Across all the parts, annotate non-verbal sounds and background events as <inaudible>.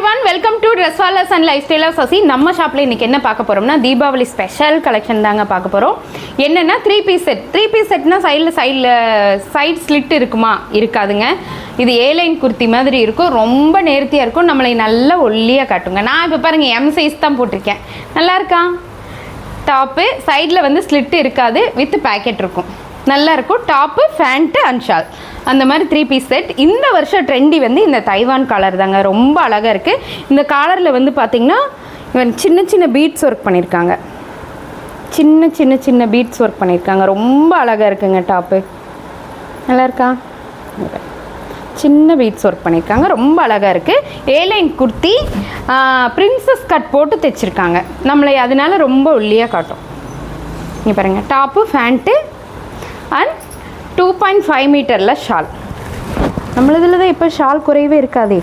Every one welcome to ட்ரெஸ்வாலர்ஸ் and lifestyle Sasi நம்ம ஷாப்பில் இன்றைக்கி என்ன பார்க்க போகிறோம்னா தீபாவளி ஸ்பெஷல் கலெக்ஷன் தாங்க பார்க்க போகிறோம் என்னென்னா three piece set three piece செட்னா சைடில் சைடில் சைட் ஸ்லிட் இருக்குமா? இருக்காதுங்க. இது ஏலைன் குர்த்தி மாதிரி இருக்கும். ரொம்ப நேர்த்தியாக இருக்கும். நம்மளை நல்லா ஒல்லியாக காட்டுங்க. நான் இப்போ பாருங்கள் எம் சைஸ் தான் போட்டிருக்கேன். நல்லா இருக்கா? டாப்பு சைடில் வந்து ஸ்லிட் இருக்காது. வித் பேக்கெட் இருக்கும். நல்லா இருக்கும் டாப்பு ஃபேண்ட்டு அண்ட் ஷால் அந்த மாதிரி த்ரீ பீஸ் செட் இந்த வருஷம் ட்ரெண்டி வந்து இந்த தைவான் காலர் தாங்க. ரொம்ப அழகாக இருக்குது இந்த காலரில் வந்து பார்த்திங்கன்னா இவன் சின்ன சின்ன பீட்ஸ் ஒர்க் பண்ணியிருக்காங்க சின்ன சின்ன சின்ன பீட்ஸ் ஒர்க் பண்ணியிருக்காங்க ரொம்ப அழகாக இருக்குங்க டாப்பு நல்லா இருக்கா? சின்ன பீட்ஸ் ஒர்க் பண்ணியிருக்காங்க ரொம்ப அழகாக இருக்குது ஏலைன் குர்த்தி பிரின்சஸ் கட் போட்டு தைச்சிருக்காங்க. நம்மளை அதனால ரொம்ப ஒல்லியாக காட்டும். இங்கே பாருங்கள் top pant and two point five மீட்டரில் ஷால் நம்மளதில் தான் இப்போ ஷால் குறைவே இருக்காதே.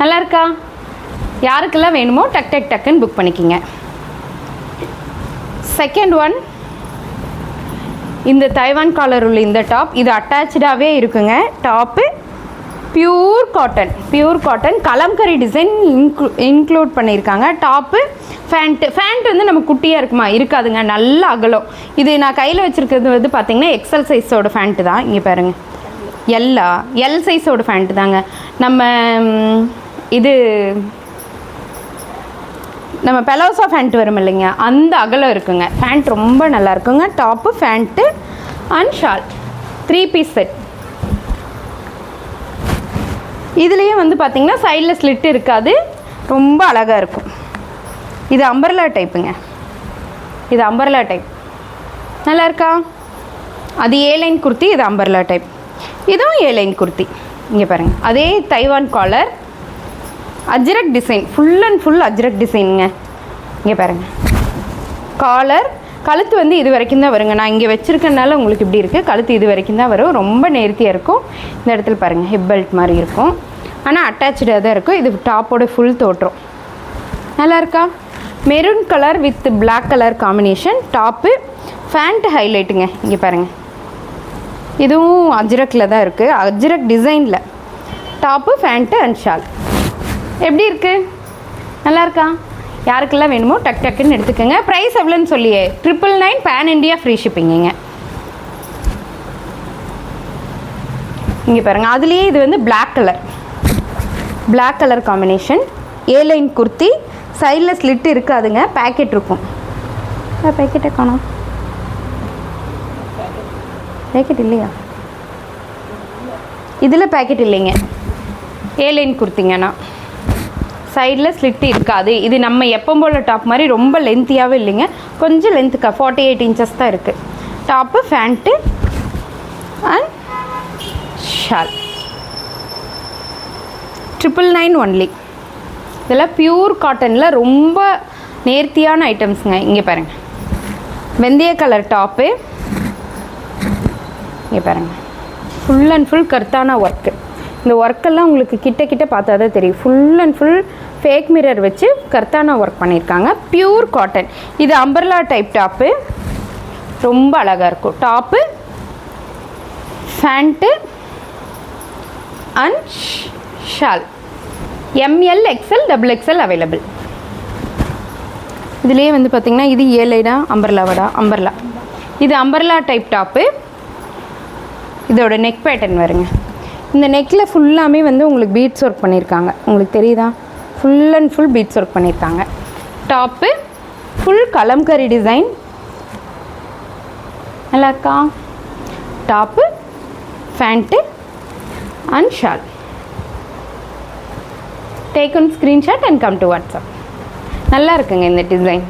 நல்லா இருக்கா? யாருக்கெல்லாம் வேணுமோ டக் டக் டக்குன்னு புக் பண்ணிக்கிங்க. செகண்ட் ஒன் இந்த தைவான் காலர் உள்ள இந்த டாப் இது அட்டாச்சாகவே இருக்குங்க. Top pure cotton pure cotton kalamkari design include include பண்ணியிருக்காங்க. டாப்பு ஃபேண்ட்டு ஃபேண்ட் வந்து நம்ம குட்டியாக இருக்குமா? இருக்காதுங்க. நல்ல அகலம். இது நான் கையில் வச்சுருக்கிறது வந்து பார்த்திங்கன்னா எக்ஸல் சைஸோட ஃபேண்ட்டு தான். இங்கே பாருங்கள் எல்லா எல் சைஸோட ஃபேண்ட்டு தாங்க. நம்ம இது நம்ம பெலோசா ஃபேண்ட் வரும் இல்லைங்க. அந்த அகலம் இருக்குங்க. ஃபேண்ட் ரொம்ப நல்லா இருக்குங்க. Top pant and shawl three piece set இதுலேயே வந்து பார்த்திங்கன்னா சைடில் ஸ்லிட் இருக்காது. ரொம்ப அழகாக இருக்கும். இது அம்பர்லா டைப்புங்க இது அம்பர்லா டைப் நல்லா இருக்கா? அது ஏ லைன் குர்த்தி இது அம்பர்லா டைப் இதுவும் ஏ லைன் குர்த்தி இங்கே பாருங்கள் அதே Taiwan collar ajrak design full and full ajrak டிசைனுங்க இங்கே பாருங்கள் காலர் கழுத்து வந்து இது வரைக்கும் தான் வருங்க. நான் இங்கே வச்சுருக்கனால உங்களுக்கு இப்படி இருக்குது கழுத்து இது வரைக்கும் தான் வரும். ரொம்ப நேர்த்தியாக இருக்கும். இந்த இடத்துல பாருங்கள் ஹிப் பெல்ட் மாதிரி இருக்கும். ஆனால் அட்டாச்சாக தான் இருக்கும். இது டாப்போட ஃபுல் தோற்றம். நல்லா இருக்கா? Maroon colour with black colour combination top pant ஹைலைட்டுங்க இங்கே பாருங்கள் இதுவும் அஜ்ரக்கில் தான் இருக்குது அஜ்ரக் டிசைனில் டாப்பு ஃபேண்ட்டு அண்ட் ஷால் எப்படி இருக்குது நல்லாயிருக்கா யாருக்கெல்லாம் வேணுமோ டக் டக்குன்னு எடுத்துக்கோங்க. ப்ரைஸ் எவ்வளோன்னு சொல்லியே. Triple nine pan India free ஷிப்பிங்க இங்கே பாருங்கள் அதுலேயே இது வந்து Black colour Black colour combination A line kurti சைடில் ஸ்லிட் இருக்காதுங்க. பேக்கெட் இருக்கும். பேக்கெட்டை காணோம். பேக்கெட் இல்லையா? இதில் பேக்கெட் இல்லைங்க. ஏ லைன் குர்த்திங்கண்ணா சைடில் ஸ்லிட் இருக்காது. இது நம்ம எப்போ போல் டாப் மாதிரி ரொம்ப லென்த்தியாகவே இல்லைங்க. கொஞ்சம் லென்த்துக்கா ஃபார்ட்டி எயிட் இன்ச்சஸ் தான் இருக்குது top pant and shawl triple nine only இதெல்லாம் பியூர் காட்டனில் ரொம்ப நேர்த்தியான ஐட்டம்ஸுங்க இங்கே பாருங்கள் வெந்தய கலர் டாப்பு இங்கே பாருங்கள் ஃபுல் அண்ட் ஃபுல் கர்த்தான ஒர்க்கு இந்த ஒர்க்கெல்லாம் உங்களுக்கு கிட்ட கிட்ட பார்த்தா தான் தெரியும். Full and full fake mirror வச்சு கர்த்தானா ஒர்க் பண்ணியிருக்காங்க. பியூர் காட்டன் இது அம்பர்லா டைப் டாப்பு ரொம்ப அழகாக இருக்கும். Top pant and shawl M L XL double XL available இதுலேயே வந்து பார்த்திங்கன்னா இது ஏழைடா அம்பர்லாவடா அம்பர்லா இது அம்பர்லா டைப் டாப்பு இதோட நெக் பேட்டர்ன் வருங்க. இந்த நெக்கில் ஃபுல்லாமே வந்து உங்களுக்கு பீட்ஸ் ஒர்க் பண்ணியிருக்காங்க உங்களுக்கு தெரியுதா? Full and full beads work பண்ணியிருக்காங்க top full Kalamkari design நல்லாக்கா top pant and shawl take one screenshot and come to WhatsApp நல்லா இருக்குங்க இந்த டிசைன்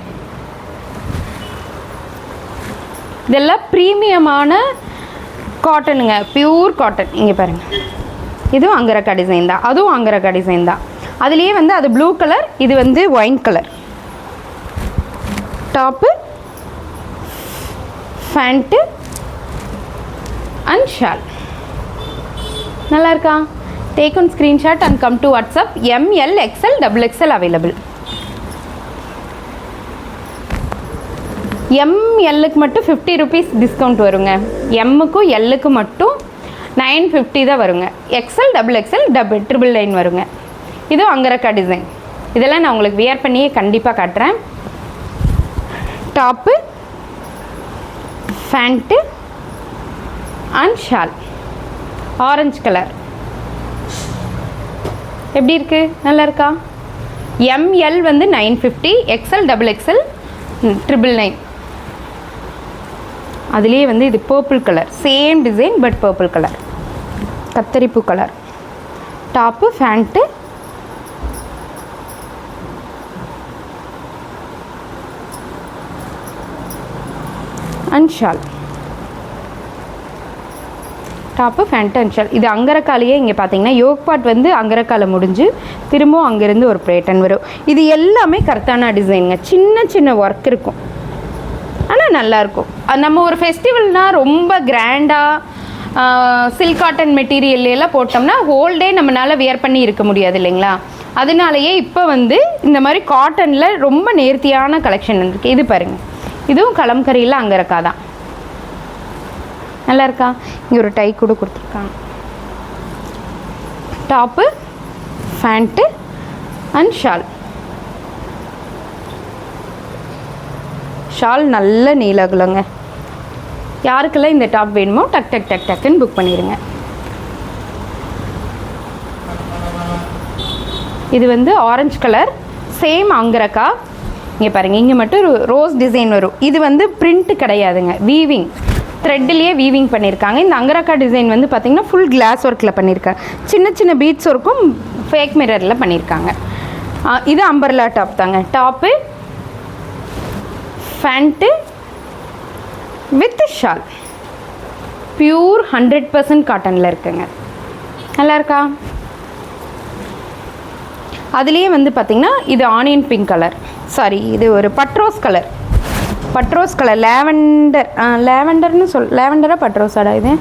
இதெல்லாம் ப்ரீமியமான காட்டனுங்க. பியூர் காட்டன் இங்கே பாருங்கள் இதுவும் அங்கரக்கா டிசைன் தான். அதுவும் அங்கரக்கா டிசைன் தான். அதுலேயே வந்து அது ப்ளூ கலர் இது வந்து wine colour top pant and shawl நல்லா இருக்கா? Take one screenshot and come to WhatsApp M L XL double XL available எம்எல்லுக்கு மட்டும் ஃபிஃப்டி ருபீஸ் டிஸ்கவுண்ட் வருங்க. எம்முக்கும் எல்லுக்கு மட்டும் நைன் ஃபிஃப்டி தான் வருங்க. XL double XL double triple nine வருங்க. இதுவும் அங்கரக்கா டிசைன் இதெல்லாம் நான் உங்களுக்கு வியர் பண்ணியே கண்டிப்பாக காட்டுறேன். Top pant and shawl orange colour எப்படி இருக்குது நல்லா இருக்கா? எம்எல் வந்து nine fifty XL double XL triple nine அதுலேயே வந்து இது purple colour same design but purple colour கத்தரிப்பு colour top pant and shawl top pant and shawl இது அங்கரக்காலையே இங்கே பார்த்தீங்கன்னா யோக் பாட் வந்து அங்கரக்காலை முடிஞ்சு திரும்பவும் அங்கேருந்து ஒரு பிளேட்டன் வரும். இது எல்லாமே கரெக்டான டிசைனுங்க சின்ன சின்ன ஒர்க் இருக்கும். ஆனால் நல்லாயிருக்கும் நம்ம ஒரு ஃபெஸ்டிவல்னால் ரொம்ப கிராண்டாக சில்க் காட்டன் மெட்டீரியல் எல்லாம் போட்டோம்னா ஹோல் டே நம்மளால் வியர் பண்ணி இருக்க முடியாது இல்லைங்களா? அதனாலயே இப்போ வந்து இந்த மாதிரி காட்டனில் ரொம்ப நேர்த்தியான கலெக்ஷன் இருக்குது இது பாருங்கள் இதுவும் கலம்கரியில் இருக்கா தான். நல்லா இருக்கா இங்கே ஒரு டை கூட கொடுத்துருக்காங்க. Top pant and shawl shawl நல்ல நீலகுலங்க. யாருக்கெல்லாம் இந்த டாப் வேணுமோ டக் டக் டக் டக்குன்னு புக் பண்ணிடுங்க இது வந்து ஆரஞ்சு கலர் சேம் அங்கரக்கா. இங்கே பாருங்கள் இங்கே மட்டும் ரோஸ் டிசைன் வரும். இது வந்து பிரிண்ட்டு கிடையாதுங்க வீவிங் த்ரெட்லேயே வீவிங் பண்ணியிருக்காங்க இந்த அங்கரக்கா டிசைன் வந்து பார்த்திங்கன்னா ஃபுல் கிளாஸ் ஒர்க்கில் பண்ணியிருக்காங்க சின்ன சின்ன பீட்ஸ் ஒர்க்கும் ஃபேக் மிரரில் பண்ணியிருக்காங்க இது அம்பர்லா டாப் தாங்க. Top pant with shawl. Pure hundred percent காட்டனில் இருக்குங்க. நல்லா இருக்கா? அதுலேயே வந்து பார்த்திங்கன்னா இது ஆனியன் பிங்க் கலர். சாரி இது ஒரு பட்ரோஸ் கலர். பட்ரோஸ் கலர். லேவெண்டர் லேவெண்டர்னு சொல் லேவெண்டராக பட்ரோஸாடா இது?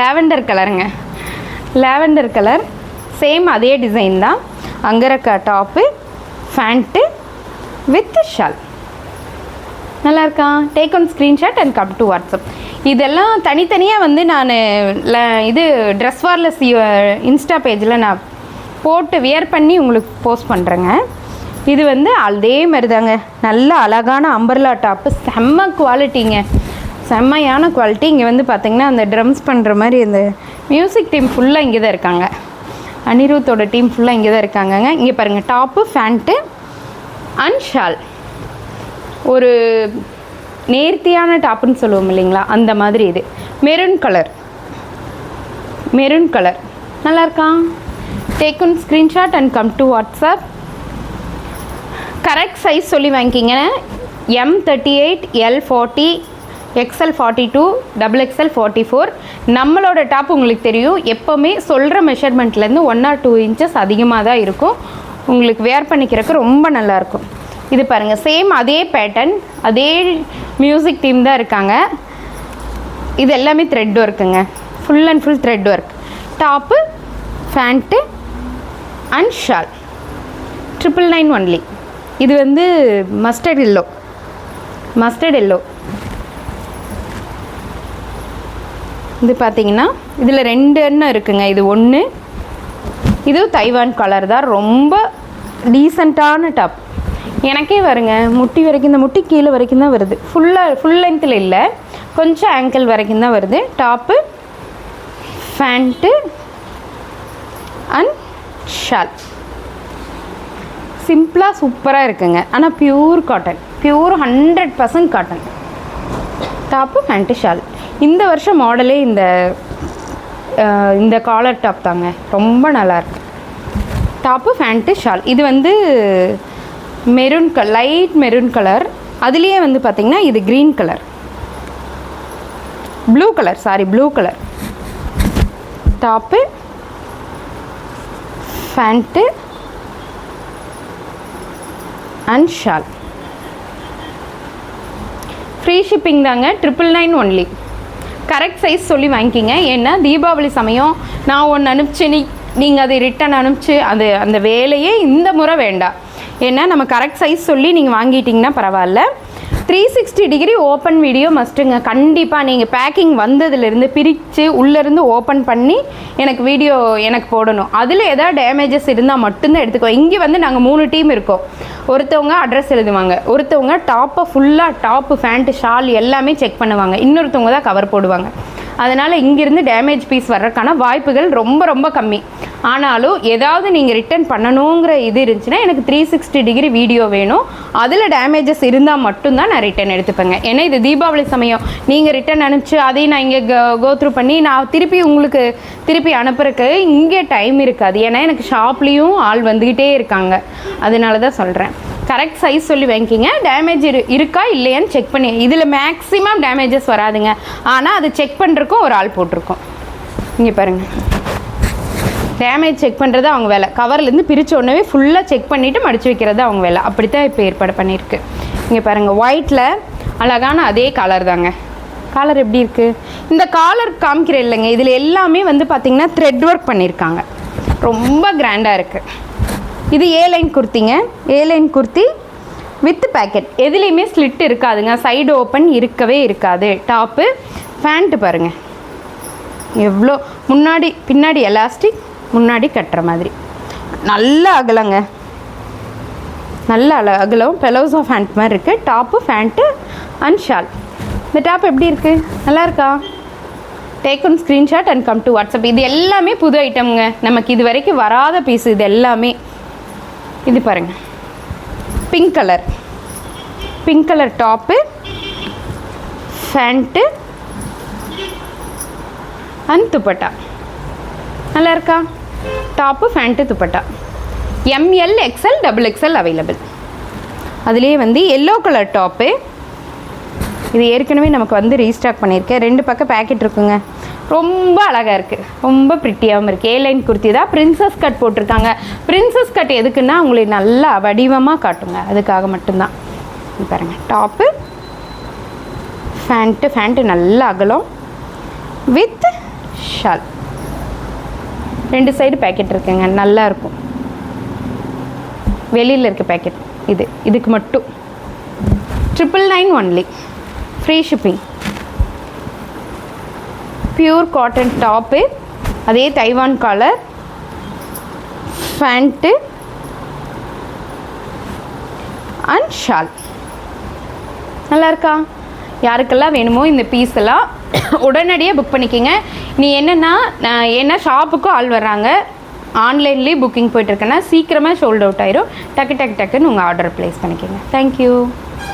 லேவெண்டர் கலருங்க. Lavender colour. சேம் அதே டிசைன் தான். Angrakha top pant with shawl. நல்லா இருக்கா take one screenshot and come to WhatsApp இதெல்லாம் தனித்தனியாக வந்து நான் இது ட்ரெஸ் வார்லெஸ் இன்ஸ்டா பேஜில் நான் போட்டு வியர் பண்ணி உங்களுக்கு போஸ்ட் பண்ணுறேங்க இது வந்து அதே மாதிரி தாங்க நல்ல அழகான அம்பர்லா டாப்பு செம்ம குவாலிட்டிங்க செம்மையான குவாலிட்டி இங்கே வந்து பார்த்திங்கன்னா அந்த ட்ரம்ஸ் பண்ணுற மாதிரி இந்த மியூசிக் டீம் ஃபுல்லாக இங்கே தான் இருக்காங்க. அனிருத்தோட டீம் ஃபுல்லாக இங்கே தான் இருக்காங்கங்க. இங்கே பாருங்கள் டாப்பு ஃபேண்ட்டு அண்ட் ஷால் ஒரு நேர்த்தியான டாப்புன்னு சொல்லுவோம் இல்லைங்களா? அந்த மாதிரி இது. மெரூன் கலர் மெரூன் கலர் நல்லா இருக்கா take one screenshot and come to WhatsApp correct size சொல்லி வாங்கிக்கிங்க. M thirty eight L forty XL forty two double XL forty four நம்மளோட டாப் உங்களுக்கு தெரியும். எப்போவுமே சொல்கிற மெஷர்மெண்ட்லேருந்து ஒன் ஆர் டூ இன்ச்சஸ் அதிகமாக தான் இருக்கும். உங்களுக்கு வேர் பண்ணிக்கிறதுக்கு ரொம்ப நல்லாயிருக்கும் இது பாருங்கள் சேம் அதே பேட்டர்ன் அதே மியூசிக் டீம் தான் இருக்காங்க. இது எல்லாமே thread ஒர்க்குங்க full and full thread work top pant and shawl triple nine only இது வந்து மஸ்டர்ட் எல்லோ மஸ்டர்ட் எல்லோ இது பார்த்தீங்கன்னா இதில் ரெண்டு எண்ணம் இருக்குங்க. இது ஒன்று இது தைவான் கலர் தான். ரொம்ப டீசெண்டான டாப் எனக்கே வருங்க. முட்டி வரைக்கும் இந்த முட்டி கீழே வரைக்கும் தான் வருது. ஃபுல்லாக ஃபுல் லென்த்தில் இல்லை. கொஞ்சம் ஆங்கிள் வரைக்கும் தான் வருது. டாப்பு ஃபேண்ட்டு அண்ட் ஷால் சிம்பிளாக சூப்பராக இருக்குங்க. ஆனால் pure cotton pure hundred percent cotton top pant shawl இந்த வருஷம் மாடலே இந்த இந்த காலர் டாப் தாங்க. ரொம்ப நல்லாயிருக்கு டாப்பு ஃபேண்ட்டு ஷால் இது வந்து மெரூன் க லைட் மெரூன் கலர் அதுலேயே வந்து பார்த்திங்கன்னா இது green colour blue colour sorry blue colour top pant and shawl free shipping தாங்க triple nine only correct size சொல்லி வாங்கிக்கிங்க. ஏன்னா தீபாவளி சமயம் நான் ஒன்று அனுப்பிச்சு நீ நீங்கள் அதை ரிட்டன் அனுப்பிச்சு அது அந்த வேலையே இந்த முறை வேண்டாம். ஏன்னா நம்ம கரெக்ட் சைஸ் சொல்லி நீங்கள் வாங்கிட்டீங்கன்னா பரவாயில்ல. Three sixty degree open video மஸ்ட்டுங்க கண்டிப்பாக நீங்கள் பேக்கிங் வந்ததுலேருந்து பிரித்து உள்ளேருந்து ஓப்பன் பண்ணி எனக்கு வீடியோ எனக்கு போடணும். அதில் எதாவது டேமேஜஸ் இருந்தால் மட்டும்தான் எடுத்துக்கோ இங்கே வந்து நாங்கள் மூணு டீம் இருக்கோம். ஒருத்தவங்க அட்ரஸ் எழுதுவாங்க. ஒருத்தவங்க டாப்பை ஃபுல்லாக டாப்பு ஃபேண்ட்டு ஷால் எல்லாமே செக் பண்ணுவாங்க. இன்னொருத்தவங்க தான் கவர் போடுவாங்க. அதனால் இங்கேருந்து டேமேஜ் பீஸ் வர்றதுக்கான வாய்ப்புகள் ரொம்ப ரொம்ப கம்மி. ஆனாலும் ஏதாவது நீங்கள் ரிட்டர்ன் பண்ணணுங்கிற இது இருந்துச்சுன்னா எனக்கு த்ரீ சிக்ஸ்டி டிகிரி வீடியோ வேணும். அதில் டேமேஜஸ் இருந்தால் மட்டும்தான் நான் ரிட்டர்ன் எடுத்துப்பேங்க. ஏன்னா இது தீபாவளி சமயம். நீங்கள் ரிட்டர்ன் அனுப்பிச்சு அதையும் நான் இங்கே கோத்ரூ பண்ணி நான் திருப்பி உங்களுக்கு திருப்பி அனுப்புறக்கு இங்கே டைம் இருக்காது. ஏன்னா எனக்கு ஷாப்லேயும் ஆள் வந்துக்கிட்டே இருக்காங்க. அதனால தான் சொல்கிறேன் கரெக்ட் சைஸ் சொல்லி வாங்கிக்கிங்க. டேமேஜ் இரு இருக்கா இல்லையான்னு செக் பண்ணி. இதில் மேக்ஸிமம் டேமேஜஸ் வராதுங்க. ஆனால் அது செக் பண்ணுறக்கும் ஒரு ஆள் போட்டிருக்கோம். இங்கே பாருங்கள் டேமேஜ் செக் பண்ணுறது அவங்க வேலை. கவர்லேருந்து பிரித்த உடனே ஃபுல்லாக செக் பண்ணிவிட்டு மடித்து வைக்கிறது அவங்க வேலை. அப்படி தான் இப்போ ஏற்பாடு பண்ணியிருக்கு. இங்கே பாருங்கள் ஒயிட்டில் அழகான அதே கலர் தாங்க. காலர் எப்படி இருக்குது இந்த காலர் காமிக்கிற இல்லைங்க. இதில் எல்லாமே வந்து பார்த்திங்கன்னா த்ரெட் ஒர்க் பண்ணியிருக்காங்க. ரொம்ப கிராண்டாக இருக்குது இது A line குர்த்திங்க. A line kurti with pocket எதுலேயுமே ஸ்லிட் இருக்காதுங்க. சைடு ஓப்பன் இருக்கவே இருக்காது. டாப்பு ஃபேண்ட்டு பாருங்கள் எவ்வளோ? முன்னாடி பின்னாடி எலாஸ்டிக் முன்னாடி கட்டுற மாதிரி. நல்ல அகலங்க. நல்ல அல அகலம் பெலோசோ ஃபேண்ட் மாதிரி இருக்குது டாப்பு ஃபேண்ட்டு அண்ட் ஷால் இந்த டாப் எப்படி இருக்குது நல்லா இருக்கா? Take one screenshot and come to WhatsApp இது எல்லாமே புது ஐட்டம்ங்க நமக்கு இது வரைக்கும் வராத பீஸ் இது எல்லாமே. இது பாருங்க. Pink colour pink colour top pant and dupatta. நல்லா இருக்கா? Top pant dupatta. M L XL double XL available அதுலேயே வந்து எல்லோ கலர் டாப்பு. இது ஏற்கனவே நமக்கு வந்து ரீஸ்டாக் பண்ணியிருக்கேன். ரெண்டு பக்கம் பேக்கெட் இருக்குங்க. ரொம்ப அழகாக இருக்குது ரொம்ப ப்ரிட்டியாகவும் இருக்குது ஏ லைன் குர்த்தி தான் பிரின்சஸ் கட் போட்டிருக்காங்க. பிரின்சஸ் கட் எதுக்குன்னா உங்களுக்கு நல்லா வடிவமாக காட்டுங்க. அதுக்காக மட்டும்தான். பாருங்கள் பாருங்க. டாப்பு. ஃபேண்ட்டு ஃபேண்ட்டு நல்லா அகலம். வித் ஷால் ரெண்டு சைடு பேக்கெட் இருக்குங்க நல்லாயிருக்கும் வெளியில் இருக்க பேக்கெட் இது இதுக்கு மட்டும். Triple nine only free shipping pure cotton top அதே Taiwan collar pant and shawl நல்லாயிருக்கா யாருக்கெல்லாம் வேணுமோ இந்த பீஸ் எல்லாம் <coughs> உடனடியாக புக் பண்ணிக்கோங்க. நீ என்னென்னா நான் என்ன ஷாப்புக்கும் ஆள் வர்றாங்க ஆன்லைன்லேயே புக்கிங் போயிட்டுருக்கேன்னா சீக்கிரமாக சோல்ட் அவுட் ஆயிரும். டக்கு டக்கு டக்குன்னு உங்கள் ஆர்டர் ப்ளேஸ் பண்ணிக்கோங்க. தேங்க்யூ